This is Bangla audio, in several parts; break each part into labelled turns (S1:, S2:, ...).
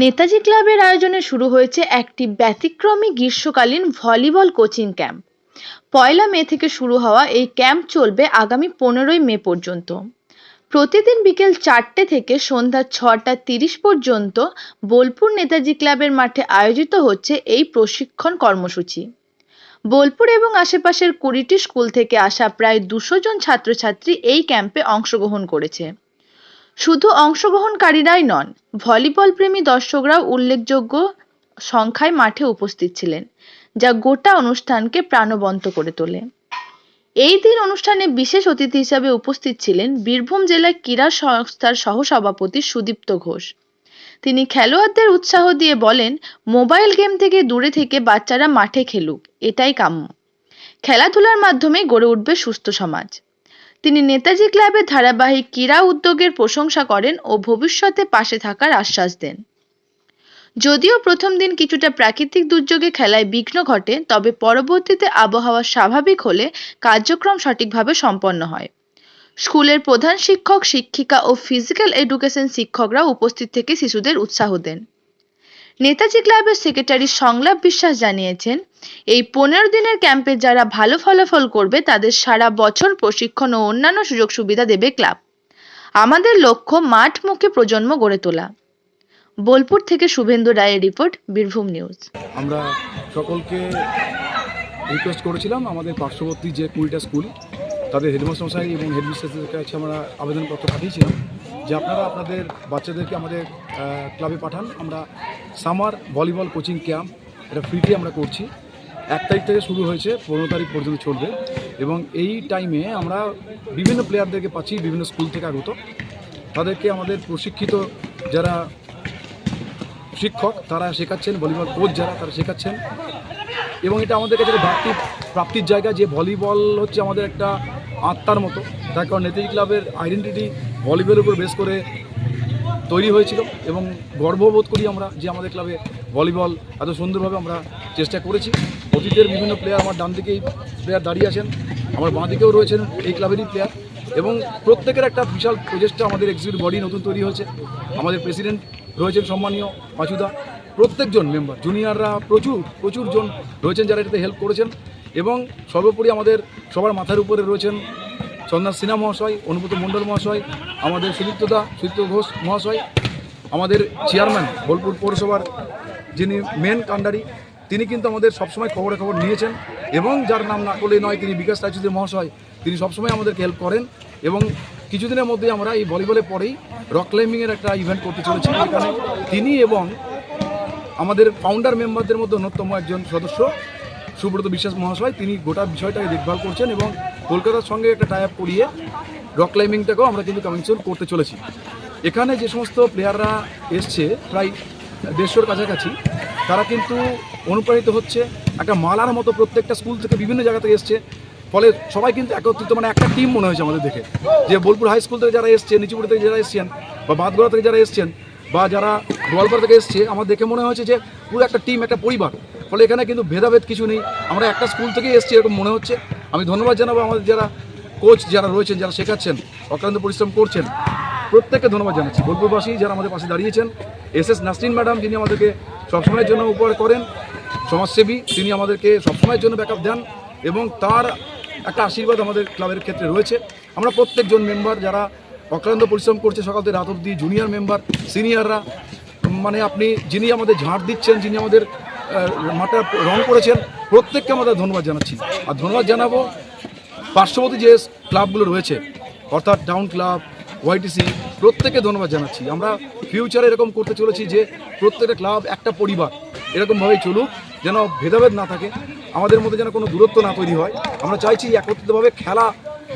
S1: নেতাজি ক্লাবের আয়োজনে শুরু হয়েছে একটি ব্যতিক্রমী গ্রীষ্মকালীন ভলিবল কোচিং ক্যাম্প পয়লা মে থেকে শুরু হওয়া এই ক্যাম্প চলবে আগামী পনেরোই মে পর্যন্ত প্রতিদিন বিকেল চারটে থেকে সন্ধ্যা ছটা তিরিশ পর্যন্ত বোলপুর নেতাজি ক্লাবের মাঠে আয়োজিত হচ্ছে এই প্রশিক্ষণ কর্মসূচি বোলপুর এবং আশেপাশের কুড়িটি স্কুল থেকে আসা প্রায় দুশো জন ছাত্রছাত্রী এই ক্যাম্পে অংশগ্রহণ করেছে শুধু অংশগ্রহণকারীরাই নন ভলিবল প্রেমী দর্শকরাও উল্লেখযোগ্য সংখ্যায় মাঠে উপস্থিত ছিলেন যা গোটা অনুষ্ঠানকে প্রাণবন্ত করে তোলে এই দিন অনুষ্ঠানে বিশেষ অতিথি হিসাবে উপস্থিত ছিলেন বীরভূম জেলা ক্রীড়া সংস্থার সহসভাপতি সুদীপ্ত ঘোষ তিনি খেলোয়াড়দের উৎসাহ দিয়ে বলেন মোবাইল গেম থেকে দূরে থেকে বাচ্চারা মাঠে খেলুক এটাই কাম্য খেলাধুলার মাধ্যমে গড়ে উঠবে সুস্থ সমাজ তিনি নেতাজি ক্লাবের ধারাবাহিক ক্রীড়া উদ্যোগের প্রশংসা করেন ও ভবিষ্যতে পাশে থাকার আশ্বাস দেন যদিও প্রথম দিন কিছুটা প্রাকৃতিক দুর্যোগে খেলায় বিঘ্ন ঘটে তবে পরবর্তীতে আবহাওয়া স্বাভাবিক হলে কার্যক্রম সঠিকভাবে সম্পন্ন হয় স্কুলের প্রধান শিক্ষক শিক্ষিকা ও ফিজিক্যাল এডুকেশন শিক্ষকরা উপস্থিত থেকে শিশুদের উৎসাহ দেন নেতাজি ক্লাবের সেক্রেটারি সংলাপ বিশ্বাস জানিয়েছেন এই পনেরো দিনের ক্যাম্পে যারা ভালো ফলাফল করবে তাদের সারা বছর প্রশিক্ষণ ও অন্যান্য সুযোগ সুবিধা দেবে ক্লাব আমাদের লক্ষ্য মাঠ মুখে প্রজন্ম গড়ে তোলা বোলপুর থেকে শুভেন্দু রায়ের রিপোর্ট বীরভূম নিউজ
S2: আমরা সকলকে রিকোয়েস্ট করেছিলাম আমাদের পার্শ্ববর্তী যে কুড়িটা স্কুল তাদের হেডমাস্টার মশাই এবং হেডমিস্ট্রেসের কাছে আমরা আবেদনপত্র পাঠিয়েছিলাম যে আপনারা আপনাদের বাচ্চাদেরকে আমাদের ক্লাবে পাঠান আমরা সামার ভলিবল কোচিং ক্যাম্প এটা ফ্রিতে আমরা করছি এক তারিখ থেকে শুরু হয়েছে পনেরো তারিখ পর্যন্ত চলবে এবং এই টাইমে আমরা বিভিন্ন প্লেয়ারদেরকে পাচ্ছি বিভিন্ন স্কুল থেকে আগত তাদেরকে আমাদের প্রশিক্ষিত যারা শিক্ষক তারা শেখাচ্ছেন ভলিবল কোচ যারা তারা শেখাচ্ছেন এবং এটা আমাদের কাছে ভাবতি প্রাপ্তির জায়গা যে ভলিবল হচ্ছে আমাদের একটা আত্মার মতো তার কারণ নেতাজি ক্লাবের আইডেন্টিটি ভলিবলের উপর বেশ করে তৈরি হয়েছিল এবং গর্ববোধ করি আমরা যে আমাদের ক্লাবে ভলিবল এত সুন্দরভাবে আমরা চেষ্টা করেছি অতীতের বিভিন্ন প্লেয়ার আমার ডান দিকেই প্লেয়ার দাঁড়িয়ে আছেন আমার বাঁ দিকেও রয়েছেন এই ক্লাবেরই প্লেয়ার এবং প্রত্যেকের একটা বিশাল প্রচেষ্টা আমাদের এক্সিকিউট বডি নতুন তৈরি হয়েছে আমাদের প্রেসিডেন্ট রয়েছেন সম্মানীয় পাঁচুদা প্রত্যেকজন মেম্বার জুনিয়ররা প্রচুর প্রচুরজন রয়েছেন যারা এটাতে হেল্প করেছেন এবং সর্বোপরি আমাদের সবার মাথার উপরে রয়েছেন চন্দন সিনহা মহাশয় অনুভূত মণ্ডল মহাশয় আমাদের সুদীপ্তদা সুদীপ্ত ঘোষ মহাশয় আমাদের চেয়ারম্যান বোলপুর পৌরসভার যিনি মেন কাণ্ডারি তিনি কিন্তু আমাদের সবসময় খবরে খবর নিয়েছেন এবং যার নাম না করলে নয় তিনি বিকাশ রায়চুদ্ মহাশয় তিনি সবসময় আমাদেরকে হেল্প করেন এবং কিছুদিনের মধ্যে আমরা এই ভলিবলের পরেই রক ক্লাইম্বিংয়ের একটা ইভেন্ট করতে চলেছি এখানে তিনি এবং আমাদের ফাউন্ডার মেম্বারদের মধ্যে অন্যতম একজন সদস্য সুব্রত বিশ্বাস মহাশয় তিনি গোটা বিষয়টাকে দেখভাল করছেন এবং কলকাতার সঙ্গে একটা টাই আপ করিয়ে রক ক্লাইম্বিংটাকেও আমরা কিন্তু কাউন্সিল করতে চলেছি এখানে যে সমস্ত প্লেয়াররা এসছে প্রায় দেড়শোর কাছাকাছি তারা কিন্তু অনুপ্রাণিত হচ্ছে একটা মালার মতো প্রত্যেকটা স্কুল থেকে বিভিন্ন জায়গা থেকে এসছে ফলে সবাই কিন্তু একত্রিত মানে একটা টিম মনে হয়েছে আমাদের দেখে যে বোলপুর হাই স্কুল থেকে যারা এসছে নিচুপুর থেকে যারা এসছেন বা বাঁধগড়া থেকে যারা এসছেন বা যারা গোয়ালপাড়া থেকে এসছে আমার দেখে মনে হয়েছে যে পুরো একটা টিম একটা পরিবার ফলে এখানে কিন্তু ভেদাভেদ কিছু নেই আমরা একটা স্কুল থেকে এসছি এরকম মনে হচ্ছে আমি ধন্যবাদ জানাবো আমাদের যারা কোচ যারা রয়েছেন যারা শেখাচ্ছেন অক্লান্ত পরিশ্রম করছেন প্রত্যেককে ধন্যবাদ জানাচ্ছি গল্পবাসী যারা আমাদের পাশে দাঁড়িয়েছেন এস এস নাসরিন ম্যাডাম যিনি আমাদেরকে সবসময়ের জন্য উপকার করেন সমাজসেবী তিনি আমাদেরকে সবসময়ের জন্য ব্যাকআপ দেন এবং তার একটা আশীর্বাদ আমাদের ক্লাবের ক্ষেত্রে রয়েছে আমরা প্রত্যেকজন মেম্বার যারা অক্লান্ত পরিশ্রম করছে সকাল থেকে রাত অব্দি জুনিয়র মেম্বার সিনিয়ররা মানে আপনি যিনি আমাদের ঝাঁট দিচ্ছেন যিনি আমাদের মাঠটা রং করেছেন প্রত্যেককে আমাদের ধন্যবাদ জানাচ্ছি আর ধন্যবাদ জানাবো পার্শ্ববর্তী যে ক্লাবগুলো রয়েছে অর্থাৎ ডাউন ক্লাব ওয়াইটিসি প্রত্যেকে ধন্যবাদ জানাচ্ছি আমরা ফিউচারে এরকম করতে চলেছি যে প্রত্যেকটা ক্লাব একটা পরিবার এরকমভাবেই চলুক যেন ভেদাভেদ না থাকে আমাদের মধ্যে যেন কোনো দূরত্ব না তৈরি হয় আমরা চাইছি একত্রিতভাবে খেলা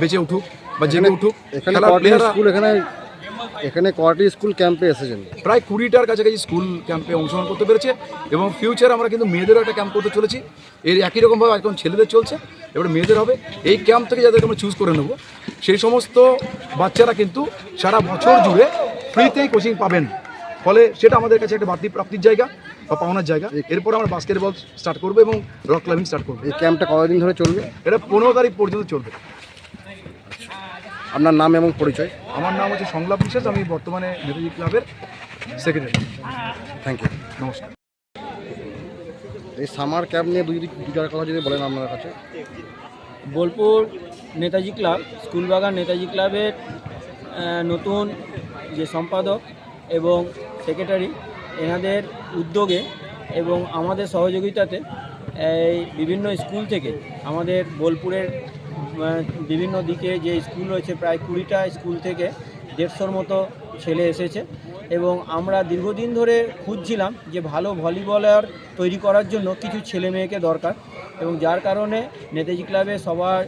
S2: বেঁচে উঠুক বা জেনে উঠুক এখানে স্কুল
S3: এখানে এখানে কোয়ার্টার স্কুল ক্যাম্পে এসেছেন
S2: প্রায় কুড়িটার কাছাকাছি স্কুল ক্যাম্পে অংশগ্রহণ করতে পেরেছে এবং ফিউচার আমরা কিন্তু মেয়েদেরও একটা ক্যাম্প করতে চলেছি এর একই রকমভাবে এখন ছেলেদের চলছে এবার মেয়েদের হবে এই ক্যাম্প থেকে যাদেরকে আমরা চুজ করে নেব সেই সমস্ত বাচ্চারা কিন্তু সারা বছর জুড়ে ফ্রিতেই কোচিং পাবেন ফলে সেটা আমাদের কাছে একটা বাড়তি প্রাপ্তির জায়গা বা পাওনার জায়গা এরপর আমরা বাস্কেটবল স্টার্ট করবো এবং রক ক্লাইম্বিং স্টার্ট করবো
S3: এই ক্যাম্পটা কতদিন ধরে চলবে
S2: এটা পনেরো তারিখ পর্যন্ত চলবে
S3: আপনার নাম এবং পরিচয়
S2: আমার নাম হচ্ছে সংলাপ বিশ্বাস আমি বর্তমানে নেতাজি ক্লাবের সেক্রেটারি থ্যাংক ইউ নমস্কার
S3: এই সামার ক্যাম্প নিয়ে দুই দুটার কথা যদি বলেন আপনার কাছে
S4: বোলপুর নেতাজি ক্লাব স্কুলবাগান নেতাজি ক্লাবের নতুন যে সম্পাদক এবং সেক্রেটারি এনাদের উদ্যোগে এবং আমাদের সহযোগিতাতে এই বিভিন্ন স্কুল থেকে আমাদের বোলপুরের মানে বিভিন্ন দিকে যে স্কুল রয়েছে প্রায় কুড়িটা স্কুল থেকে দেড়শোর মতো ছেলে এসেছে এবং আমরা দীর্ঘদিন ধরে খুঁজছিলাম যে ভালো ভলিবলার তৈরি করার জন্য কিছু ছেলে মেয়েকে দরকার এবং যার কারণে নেতাজি ক্লাবে সবার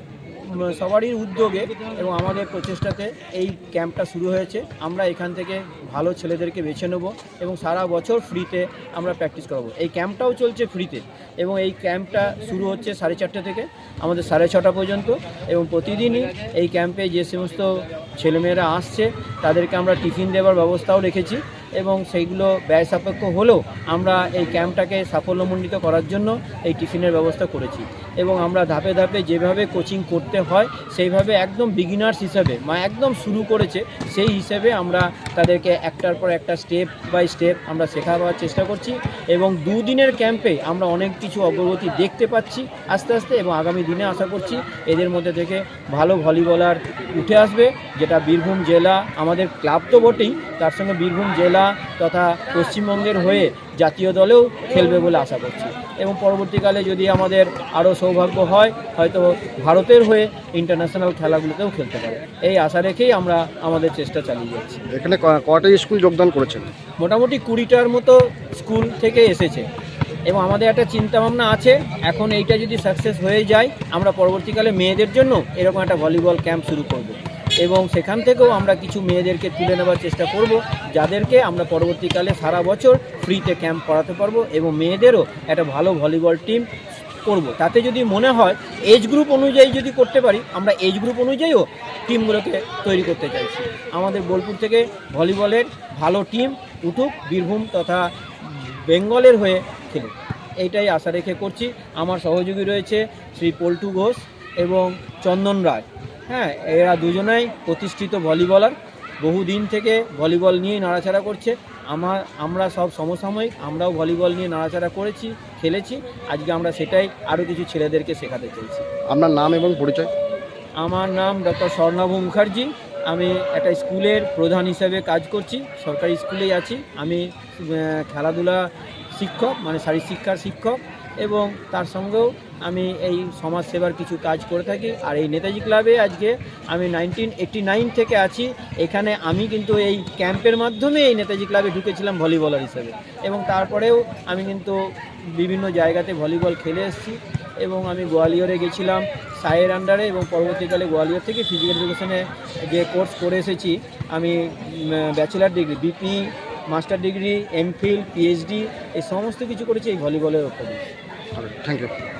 S4: সবারই উদ্যোগে এবং আমাদের প্রচেষ্টাতে এই ক্যাম্পটা শুরু হয়েছে আমরা এখান থেকে ভালো ছেলেদেরকে বেছে নেব এবং সারা বছর ফ্রিতে আমরা প্র্যাকটিস করাবো এই ক্যাম্পটাও চলছে ফ্রিতে এবং এই ক্যাম্পটা শুরু হচ্ছে সাড়ে চারটে থেকে আমাদের সাড়ে ছটা পর্যন্ত এবং প্রতিদিনই এই ক্যাম্পে যে সমস্ত ছেলেমেয়েরা আসছে তাদেরকে আমরা টিফিন দেওয়ার ব্যবস্থাও রেখেছি এবং সেইগুলো ব্যয় সাপেক্ষ হলেও আমরা এই ক্যাম্পটাকে সাফল্যমণ্ডিত করার জন্য এই টিফিনের ব্যবস্থা করেছি এবং আমরা ধাপে ধাপে যেভাবে কোচিং করতে হয় সেইভাবে একদম বিগিনার্স হিসাবে মা একদম শুরু করেছে সেই হিসেবে আমরা তাদেরকে একটার পর একটা স্টেপ বাই স্টেপ আমরা শেখাবার চেষ্টা করছি এবং দুদিনের ক্যাম্পে আমরা অনেক কিছু অগ্রগতি দেখতে পাচ্ছি আস্তে আস্তে এবং আগামী দিনে আশা করছি এদের মধ্যে থেকে ভালো ভলিবলার উঠে আসবে যেটা বীরভূম জেলা আমাদের ক্লাব তো বটেই তার সঙ্গে বীরভূম জেলা বাংলা তথা পশ্চিমবঙ্গের হয়ে জাতীয় দলেও খেলবে বলে আশা করছি এবং পরবর্তীকালে যদি আমাদের আরও সৌভাগ্য হয় হয়তো ভারতের হয়ে ইন্টারন্যাশনাল খেলাগুলোতেও খেলতে পারে এই আশা রেখেই আমরা আমাদের চেষ্টা চালিয়ে যাচ্ছি
S3: এখানে কটা স্কুল যোগদান করেছেন
S4: মোটামুটি কুড়িটার মতো স্কুল থেকে এসেছে এবং আমাদের একটা চিন্তা ভাবনা আছে এখন এইটা যদি সাকসেস হয়ে যায় আমরা পরবর্তীকালে মেয়েদের জন্য এরকম একটা ভলিবল ক্যাম্প শুরু করব এবং সেখান থেকেও আমরা কিছু মেয়েদেরকে তুলে নেওয়ার চেষ্টা করব যাদেরকে আমরা পরবর্তীকালে সারা বছর ফ্রিতে ক্যাম্প করাতে পারবো এবং মেয়েদেরও একটা ভালো ভলিবল টিম করব তাতে যদি মনে হয় এজ গ্রুপ অনুযায়ী যদি করতে পারি আমরা এজ গ্রুপ অনুযায়ীও টিমগুলোকে তৈরি করতে চাইছি আমাদের বোলপুর থেকে ভলিবলের ভালো টিম উঠুক বীরভূম তথা বেঙ্গলের হয়ে খেলুক এইটাই আশা রেখে করছি আমার সহযোগী রয়েছে শ্রী পল্টু ঘোষ এবং চন্দন রায় হ্যাঁ এরা দুজনেই প্রতিষ্ঠিত ভলিবলার বহুদিন থেকে ভলিবল নিয়েই নাড়াচাড়া করছে আমার আমরা সব সমসাময়িক আমরাও ভলিবল নিয়ে নাড়াচাড়া করেছি খেলেছি আজকে আমরা সেটাই আরও কিছু ছেলেদেরকে শেখাতে চাইছি
S3: আপনার নাম এবং পরিচয়
S5: আমার নাম ডক্টর স্বর্ণাভ মুখার্জি আমি একটা স্কুলের প্রধান হিসাবে কাজ করছি সরকারি স্কুলেই আছি আমি খেলাধুলা শিক্ষক মানে শারীর শিক্ষার শিক্ষক এবং তার সঙ্গেও আমি এই সমাজ সেবার কিছু কাজ করে থাকি আর এই নেতাজি ক্লাবে আজকে আমি নাইনটিন নাইন থেকে আছি এখানে আমি কিন্তু এই ক্যাম্পের মাধ্যমে এই নেতাজি ক্লাবে ঢুকেছিলাম ভলিবলার হিসেবে এবং তারপরেও আমি কিন্তু বিভিন্ন জায়গাতে ভলিবল খেলে এসেছি এবং আমি গোয়ালিয়রে গেছিলাম সায়ের আন্ডারে এবং পরবর্তীকালে গোয়ালিয়র থেকে ফিজিক্যাল এডুকেশনে যে কোর্স করে এসেছি আমি bachelor degree BP master degree MPhil PhD এই সমস্ত কিছু করেছি এই ভলিবলের ওপরে 好的，thank you.